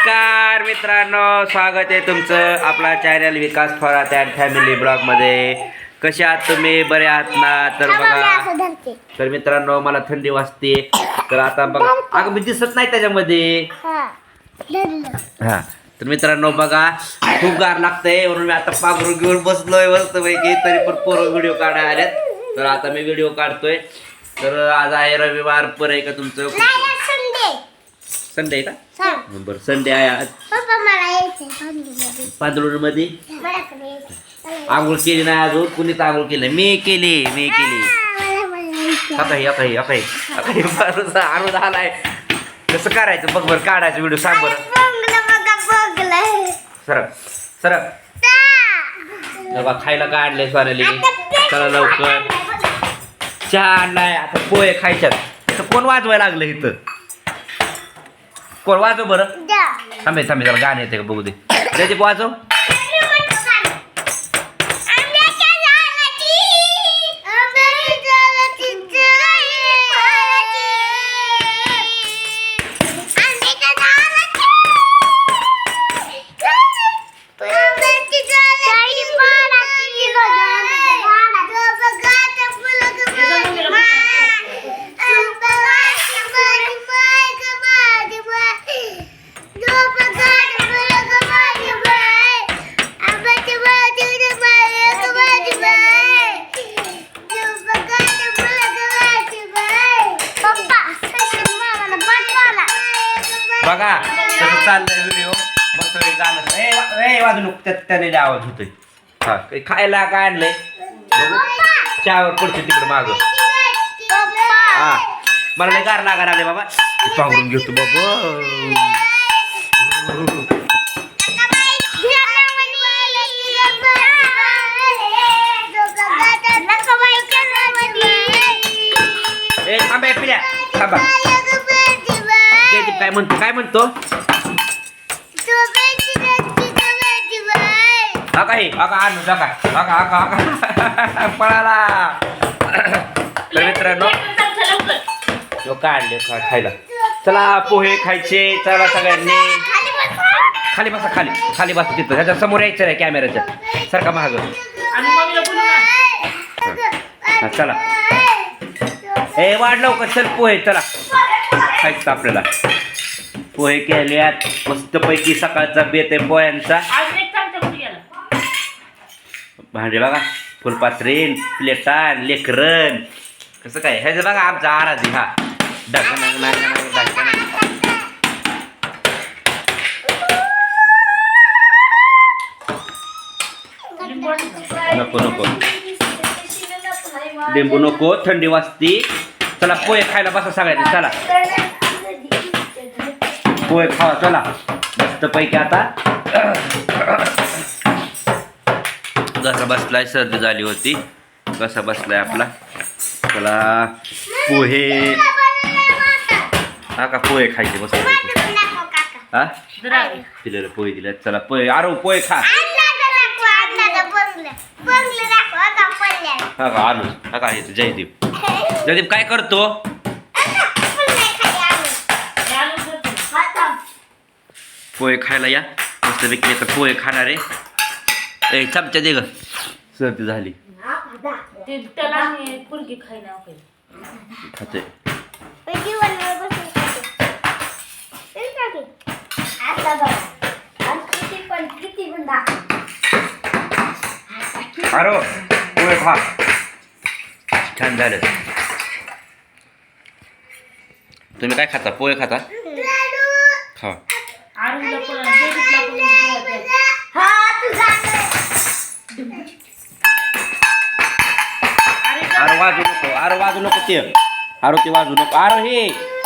नमस्कार मित्रांनो स्वागत आहे तुमचं आपला channel Vikas Thorat and family ब्लॉगमध्ये कसे आहात तुम्ही? बरे आहात ना? तर बघा. तर मित्रांनो मला थंडी वाजते. तर आता बघा. अगं मी दिसत नाही त्याच्यामध्ये. हा तर मित्रांनो बघा. खूप गार लागतंय. म्हणून मी आता पांघरून घेऊन बसलोय मस्त पैकी तरी पण पोरं व्हिडिओ काढायला आल्यात. तर आता मी व्हिडिओ काढतोय. तर आज आहे रविवार. पर आहे का तुमचं? संडे आहे का बरं संडे आहे आज. पांदुरूमध्ये आंघोळ केली नाही अजून? कुणीच आंघोळ केली. मी केली मी केली. आता हे हे हे. हे बरं आणून आलाय. कसं करायचं? बघ बरं काढायचं व्हिडिओ सांग बरं. सरक सरक बघा खायला काय आणलंय सोनाली चला लवकर. चहा आणलाय आता पोहे खायच्यात. कोण वाजवायला लागलं इथं? कोण वाजव बरं थांबे थांबे जरा गाणं येते का बघू दे त्याची वाजव बघा कसं चाललंय व्हिडिओ मस्त वेळ गाणं. ए वाजू नको त्यात त्याने आवाज होतोय. हा काही खायला काय आणलंय? बघू. चहावर पडतो तिकडे माग. हा. मला लय गार लागा लागले बाबा. पांघरून घेतो बाबा. ए थांबा पिल्या थांबा. काय म्हणतो काय म्हणतो? हा हा? आणू नका हा का? हा का? हा का? पळाला. तर मित्रांनो तो काढले खा खायला. चला पोहे खायचे. चला सगळ्यांनी. खाली बसा. खाली खाली. बसा तिथं. ह्याच्या समोर यायचं नाही कॅमेऱ्याच्या. सारखा महाग हा चला. ए वाढ लवकर. चल पोहे चला. खायचं आपल्याला. पोहे केल्यात. मस्तपैकी सकाळचा बेत आहे पोह्यांचा. भांडे बघा. फुलपात्रीन प्लेटान लेकरन कसं काय? ह्याचं बघा आमचा आराधी हा. नको नको. लिंबू नको थंडी वाजती. चला पोहे खायला बसा सगळ्यांनी. चला. पोहे खावा चला. मस्तपैकी आता. घसा बसलाय सर्दी झाली होती. कसा बसलाय आपला. चला पोहे. हा का पोहे खायचे बस. हा? दिलेलं पोहे दिले चला पोहे. आरो पोहे खा. हा का आणू हा का येतो जयदीप. जयदीप काय करतो? पोहे खायला या. मस्तपैकी तर पोहे खाणार आहे. ए चमचा दे ग. सर्दी झाली. खाते. आरो पोहे खा. छान झालं. तुम्ही काय खाता? पोहे खाता? खा. पण पण अरे आरो वाजू नको. आरो वाजू नको ते. आरो ते वाजू नको. आरो हे.